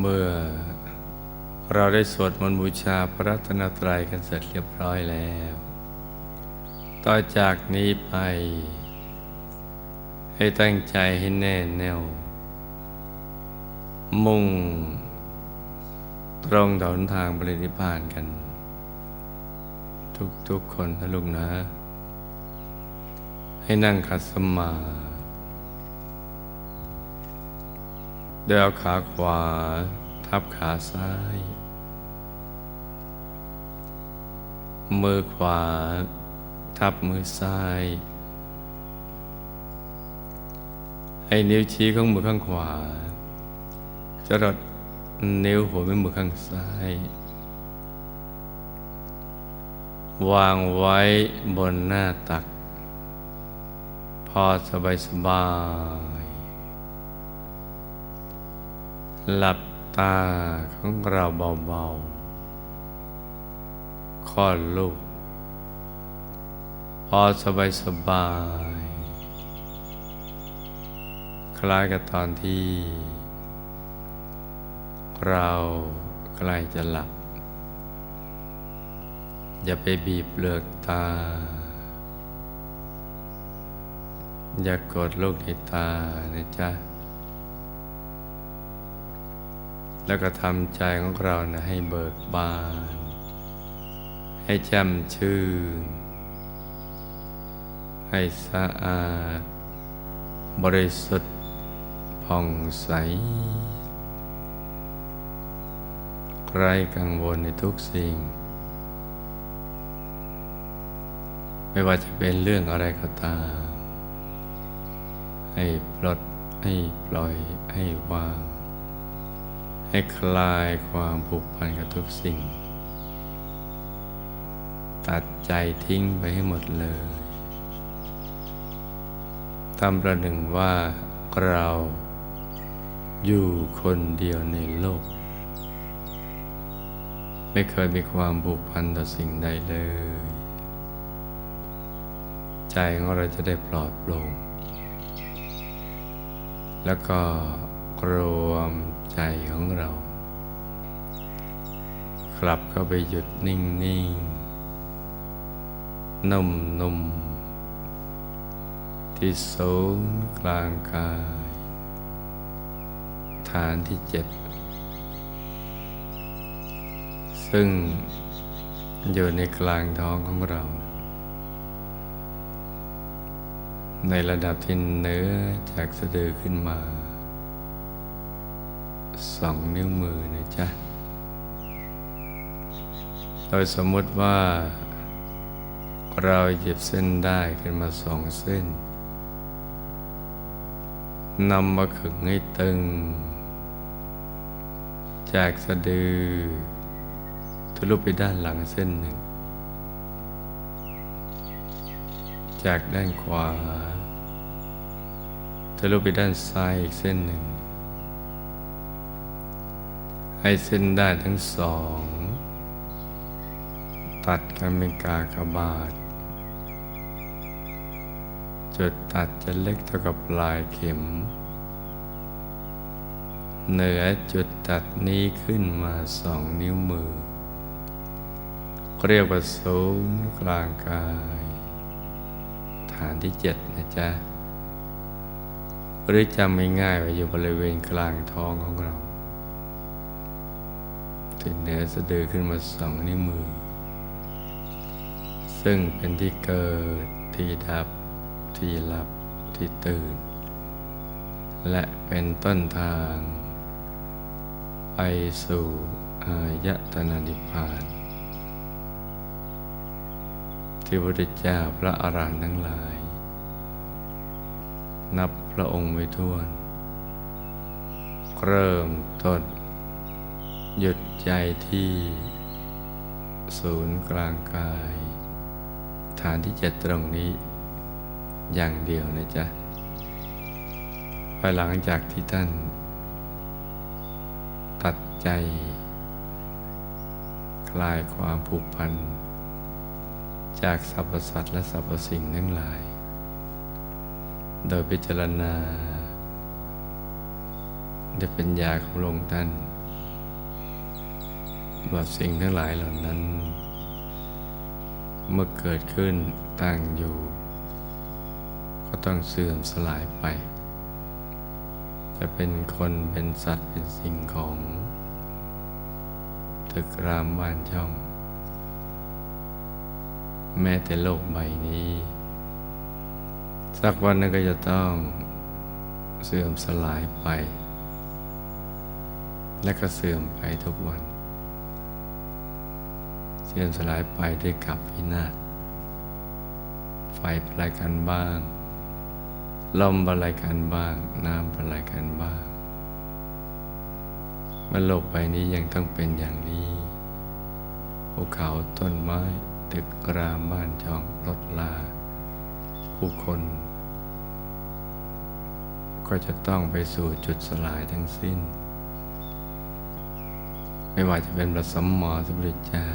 เมื่อเราได้สวดมนต์บูชาพระรัตนตรัยกันเสร็จเรียบร้อยแล้ว ต่อจากนี้ไป ให้ตั้งใจให้แน่แน่ว มุ่ง ตรงต่อหนทางบริณิพพานกัน ทุกๆคนนะลูกนะ ให้นั่งขัดสมาธิ โดยเอาขาขวา ทับขาซ้าย มือขวา ทับมือซ้าย ให้นิ้วชี้ของมือข้างขวา จะรดนิ้วหัวแม่มือข้างซ้าย วางไว้บนหน้าตัก พอสบายสบายๆ หลับตาของเราเบาๆคลอดลูก พอสบายสบายๆคล้ายกับตอนที่ เราใกล้จะหลับ อย่าไปบีบเปลือกตา อย่ากกดลูกในตานะจ๊ะ แล้วก็ทำใจของเรานะให้เบิกบาน ให้แจ่มชื่น ให้สะอาด บริสุทธิ์ผ่องใส ไร้กังวลในทุกสิ่ง ไม่ว่าจะเป็นเรื่องอะไรก็ตาม ให้ปลดให้ปล่อยให้วาง ให้คลายความผูกพันกับทุกสิ่ง ตัดใจทิ้งไปให้หมดเลยทำประหนึ่งว่าเราอยู่คนเดียวในโลก ไม่เคยมีความผูกพันต่อสิ่งใดเลย ใจของเราจะได้ปลอดโปร่งแล้วก็รวม ใจของเรา กลับเข้าไปหยุดนิ่งนิ่งนุ่มนุ่มที่ศูนย์กลางกาย ฐานที่เจ็ดซึ่งอยู่ในกลางท้องของเรา ในระดับที่เนื้อจากสะดือขึ้นมา สองนิ้วมือนะจ๊ะ โดยสมมติว่า เราหยิบเส้นได้ขึ้นมาสองเส้นนำมาขึงให้ตึง จากสะดือทะลุไปด้านหลังเส้นหนึ่ง จากด้านขวาทะลุไปด้านซ้ายอีกเส้นหนึ่ง ให้เส้นได้ทั้งสอง ตัดกันเป็นกากบาท จุดตัดจะเล็กเท่ากับปลายเข็ม เหนือจุดตัดนี้ขึ้นมาสองนิ้วมือ เรียกว่าศูนย์กลางกาย ฐานที่เจ็ดนะจ๊ะหรือจำง่ายๆว่าอยู่บริเวณกลางท้องของเรา ที่เหนือสะดือขึ้นมาสองนิ้วมือ ซึ่งเป็นที่เกิดที่ดับ ที่หลับที่ตื่น และเป็นต้นทาง ไปสู่อายตนะนิพพาน ที่พระพุทธเจ้าพระอรหันต์ทั้งหลาย นับพระองค์ไว้ทั่วน เริ่มต้นหยุด ใจที่ศูนย์กลางกาย ฐานที่เจ็ดตรงนี้อย่างเดียวนะจ๊ะภายหลังจากที่ท่าน ตัดใจ คลายความผูกพัน จากสรรพสัตว์และสรรพสิ่งทั้งหลาย โดยพิจารณาด้วยปัญญาของหลวงท่าน ว่าสิ่งทั้งหลายเหล่านั้น เมื่อเกิดขึ้นตั้งอยู่ ก็ต้องเสื่อมสลายไป จะเป็นคนเป็นสัตว์เป็นสิ่งของตึกรามบ้านช่อง แม้แต่โลกใบนี้ สักวันนึงก็จะต้องเสื่อมสลายไป และก็เสื่อมไปทุกวัน เสื่อมสลายไปด้วยกับพินาศไฟปลายกันบ้าง ลมปลายกันบ้าง น้ำปลายกันบ้างมันโลกใบนี้ยังต้องเป็นอย่างนี้ภูเขาต้นไม้ตึกรามบ้านช่องรถลา ผู้คน ก็จะต้องไปสู่จุดสลายทั้งสิ้น ไม่ว่าจะเป็นพระสัมมาสัมพุทธเจ้า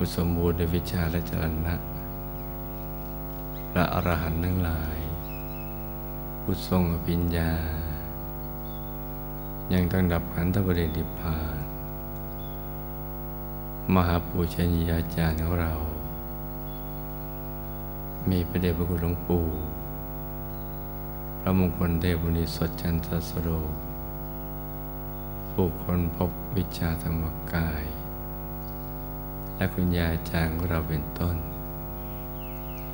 ผู้สมบูรณ์ด้วยวิชาและจรณะพระอรหันต์ทั้งหลาย ผู้ทรงอภิญญา ยังต้องดับขันธปรินิพพานมหาปูชนียาจารย์ของเรา มีพระเดชพระคุณหลวงปู่พระมงคลเทพบุญสดจันทสโรผู้คนพบวิชาธรรมกาย และคุณยายจางของเราเป็นต้น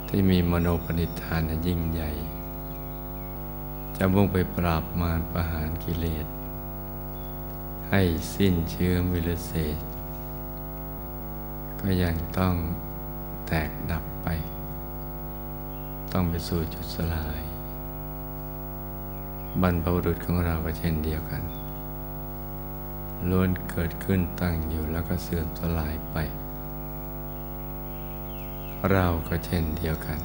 ที่มีมโนปณิธานยิ่งใหญ่ จะมุ่งไปปราบมารประหารกิเลส ให้สิ้นเชื้อวิรเศษ ก็ยังต้องแตกดับไป ต้องไปสู่จุดสลาย บรรพบุรุษของเราก็เช่นเดียวกันล้วนเกิดขึ้นตั้งอยู่แล้วก็เสื่อมสลายไป เราก็เช่นเดียวกัน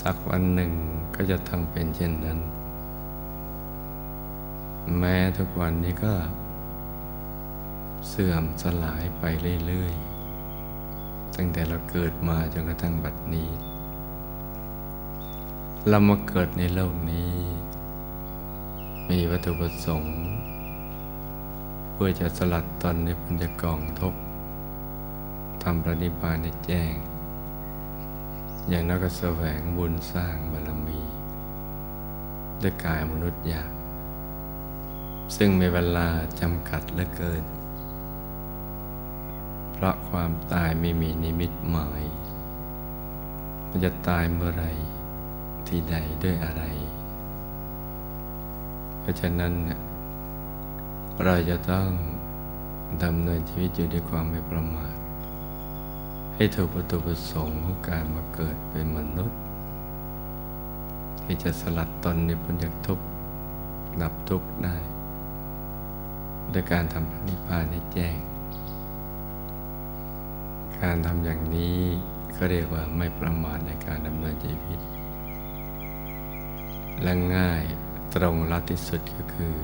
สักวันหนึ่งก็จะต้องเป็นเช่นนั้น แม้ทุกวันนี้ก็ เสื่อมสลายไปเรื่อยๆ ตั้งแต่เราเกิดมาจนกระทั่งบัดนี้ เรามาเกิดในโลกนี้ มีวัตถุประสงค์ เพื่อจะสลัดตนในพันจกองทุกข์ ทำประนิพานในแจ้ง อย่างนักแสวงบุญสร้างบารมี ด้วยกายมนุษย์ยาก ซึ่งมีเวลาจำกัดเหลือเกิน เพราะความตายไม่มีนิมิตหมายมันจะตายเมื่อไรที่ใดด้วยอะไร เพราะฉะนั้นเนี่ยเราจะต้องดำเนินชีวิตอยู่ด้วยความไม่ประมาท ให้ถูกประตูประสงค์ของการมาเกิดเป็นมนุษย์ ที่จะสลัดตนในพ้นจากทุกข์ดับทุกข์ได้ด้วยการทำพระนิพพานให้แจ้ง การทำอย่างนี้ก็เรียกว่าไม่ประมาทในการดำเนินชีวิต และง่ายตรงรัดที่สุดก็คือ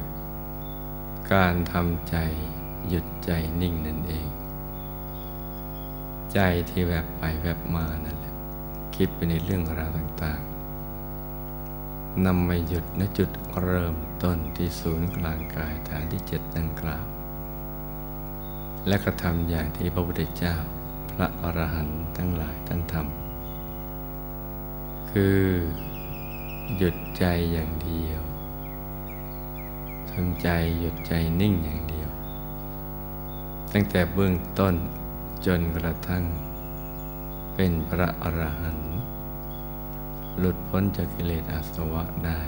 การทำใจหยุดใจนิ่งนั่นเอง ใจที่แวบไปแวบมานั่นแหละ คิดไปในเรื่องราวต่างๆนำมาหยุดณจุดเริ่มต้นที่ศูนย์กลางกายฐานที่เจ็ดดังกล่าว และกระทำอย่างที่พระพุทธเจ้า พระอรหันต์ทั้งหลายท่านทำคือหยุดใจอย่างเดียวทำใจหยุดใจนิ่งอย่างเดียว ตั้งแต่เบื้องต้น จนกระทั่ง เป็นพระอรหันต์หลุดพ้นจากกิเลสอาสวะได้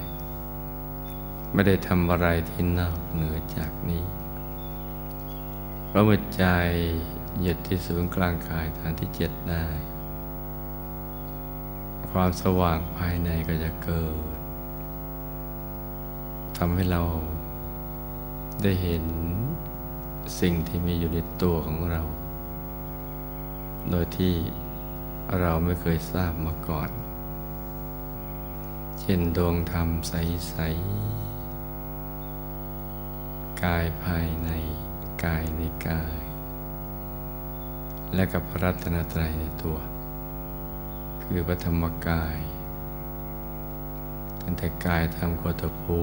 ไม่ได้ทำอะไรที่นอกเหนือจากนี้เพราะเมื่อใจหยุดที่ศูนย์กลางกายฐานที่เจ็ดได้ ความสว่างภายในก็จะเกิดทำให้เราได้เห็นสิ่งที่มีอยู่ในตัวของเรา โดยที่เราไม่เคยทราบมาก่อน เช่นดวงธรรมใส ๆ กายภายในกายในกาย และกับพระรัตนตรัยในตัว คือพระธรรมกาย ตั้งแต่กายทำโคตภู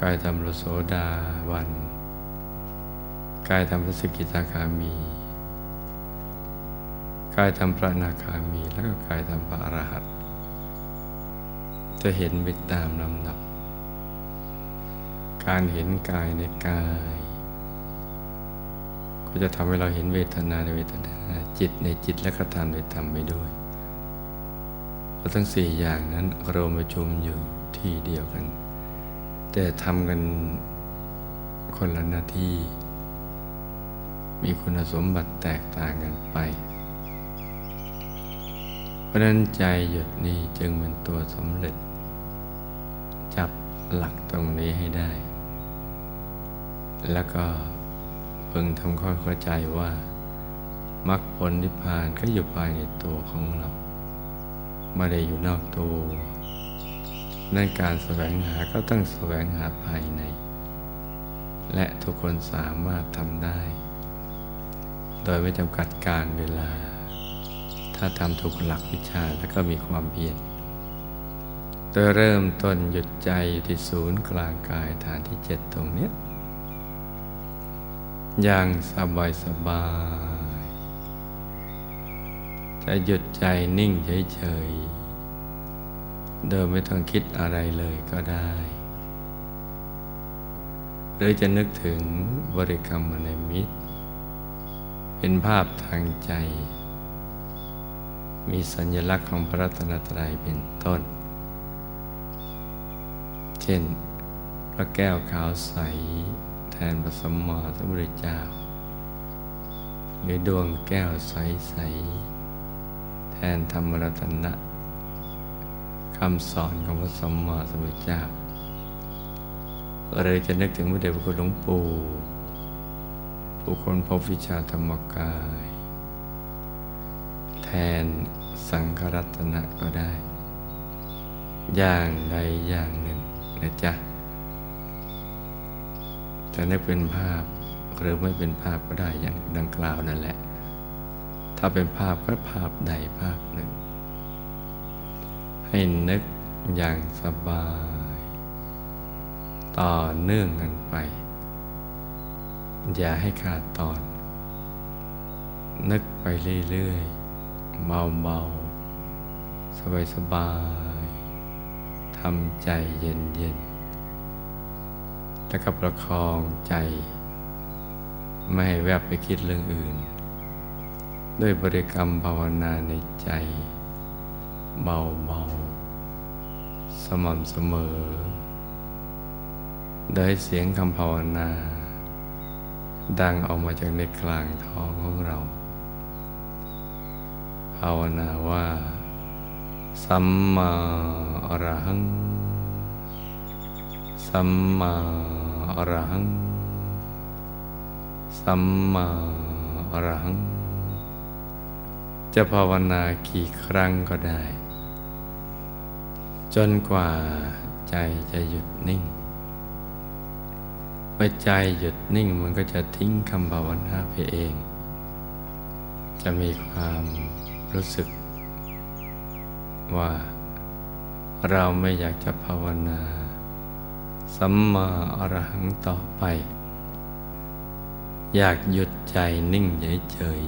กายทำโลโสดาวัน กายทำพระสกิทาคามี กายทำพระนาคามีแล้วก็กายทำพระอรหันต์จะเห็นไปตามลำดับ การเห็นกายในกาย ก็จะทำให้เราเห็นเวทนาในเวทนาจิตในจิตและกระทำในธรรมไปด้วยเพราะทั้งสี่อย่างนั้นรวมประชุมอยู่ที่เดียวกัน แต่ทำกันคนละหน้าที่ มีคุณสมบัติแตกต่างกันไป ราะนั้นใจหยุดนี้จึงเป็นตัวสำเร็จ จับหลักตรงนี้ให้ได้ แล้วก็เพิ่งทำความเข้าใจว่ามรรคผลนิพพานก็อยู่ภายในตัวของเรา ไม่ได้อยู่นอกตัวนั่นการแสวงหาก็ต้องแสวงหาภายใน และทุกคนสามารถทำได้ โดยไม่จำกัดการเวลา ถ้าทำถูกหลักวิชาแล้วก็มีความเพียรโดยเริ่มต้นหยุดใจอยู่ที่ศูนย์กลางกายฐานที่เจ็ดตรงนี้อย่างสบายสบาย จะหยุดใจนิ่งเฉยๆ โดยไม่ต้องคิดอะไรเลยก็ได้ หรือจะนึกถึงบริกรรมในมิตร เป็นภาพทางใจ มีสัญลักษณ์ของพระรัตนตรัยเป็นต้น เช่น พระแก้วขาวใสแทนพระสมมาสัมพุทธเจ้า หรือดวงแก้วใสใสแทนธรรมรัตนะคำสอนของพระสมมาสัมพุทธเจ้าหรือจะนึกถึงพระเดชพระคุณหลวงปู่ผู้คนพบวิชาธรรมกาย นสังฆรัตนะก็ได้ อย่างใดอย่างหนึ่งนะจ๊ะจะนึกเป็นภาพหรือไม่เป็นภาพก็ได้อย่างดังกล่าวนั่นแหละ ถ้าเป็นภาพก็ภาพใดภาพหนึ่ง ให้นึกอย่างสบาย ต่อเนื่องกันไป อย่าให้ขาดตอน นึกไปเรื่อย ๆเบาๆสบายทำใจเย็นๆแล้วก็ประคองใจ ไม่ให้แวบไปคิดเรื่องอื่น ด้วยบริกรรมภาวนาในใจ เบาๆสม่ำเสมอ โดยเสียงคำภาวนา ดังออกมาจากในกลางท้องของเราาวนาว่า สัมมาอรหัง สัมมาอรหัง สัมมาอรหัง จะภาวนากี่ครั้งก็ได้ จนกว่าใจจะหยุดนิ่ง เมื่อใจหยุดนิ่งมันก็จะทิ้งคำภาวนาไปเอง จะมีความ รู้สึก ว่าเราไม่อยากจะภาวนาสัมมาอรหังต่อไป อยากหยุดใจนิ่งเฉย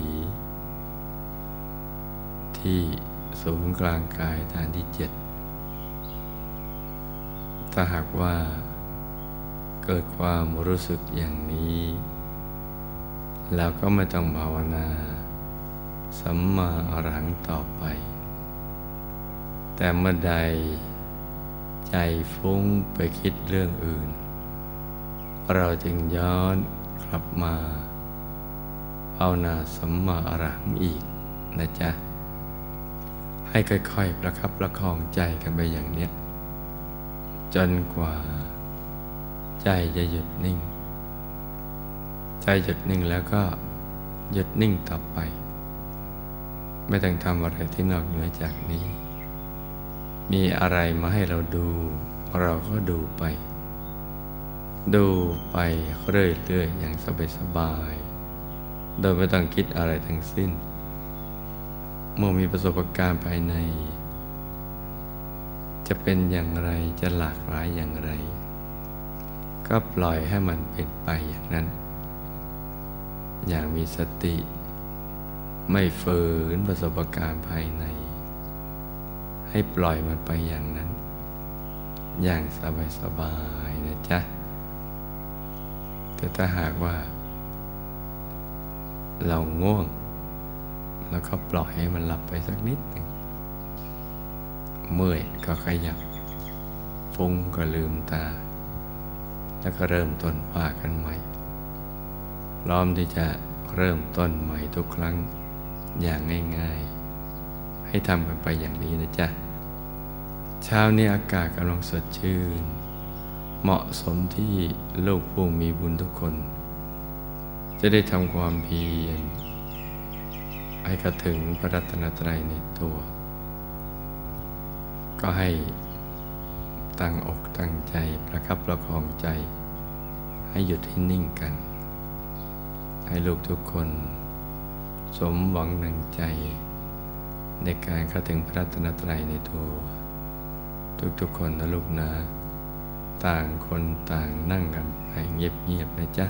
ๆที่ศูนย์กลางกายฐานที่เจ็ดถ้าหากว่า เกิดความรู้สึกอย่างนี้เราก็ไม่ต้องภาวนา สัมมาอรหังต่อไป แต่เมื่อใดใจฟุ้งไปคิดเรื่องอื่น เราจึงย้อนกลับมาภาวนาสัมมาอรหังอีกนะจ๊ะ ให้ค่อยๆประคับประคองใจกันไปอย่างเนี้ย จนกว่า ใจจะหยุดนิ่ง ใจหยุดนิ่งแล้วก็หยุดนิ่งต่อไป ไม่ต้องทำอะไรที่นอกเหนือจากนี้ มีอะไรมาให้เราดู เราก็ดูไป ดูไปเรื่อยๆอย่างสบายๆโดยไม่ต้องคิดอะไรทั้งสิ้น เมื่อมีประสบการณ์ภายใน จะเป็นอย่างไรจะหลากหลายอย่างไร ก็ปล่อยให้มันเป็นไปอย่างนั้น อย่างมีสติ ไม่ฝืนประสบการณ์ภายใน ให้ปล่อยมันไปอย่างนั้น อย่างสบายๆนะจ๊ะ แต่ถ้าหากว่า เราง่วง แล้วก็ปล่อยให้มันหลับไปสักนิดหนึ่งเมื่อยก็ขยับ ฟุ้งก็ลืมตา แล้วก็เริ่มต้นว่ากันใหม่พร้อมที่จะเริ่มต้นใหม่ทุกครั้ง อย่างง่ายๆ ให้ทำกันไปอย่างนี้นะจ๊ะ เช้านี้อากาศกำลังสดชื่น เหมาะสมที่ลูกผู้มีบุญทุกคน จะได้ทำความเพียรให้กระถึงพระรัตนตรัยในตัว ก็ให้ตั้งอกตั้งใจประคับประคองใจ ให้หยุดให้นิ่งกัน ให้ลูกทุกคน สมหวังหนังใจ ในการเข้าถึงพระรัตนตรัยในตัวทุกๆคนนะลูกนะ ต่างคนต่างนั่งกันไปเงียบๆนะจ๊ะ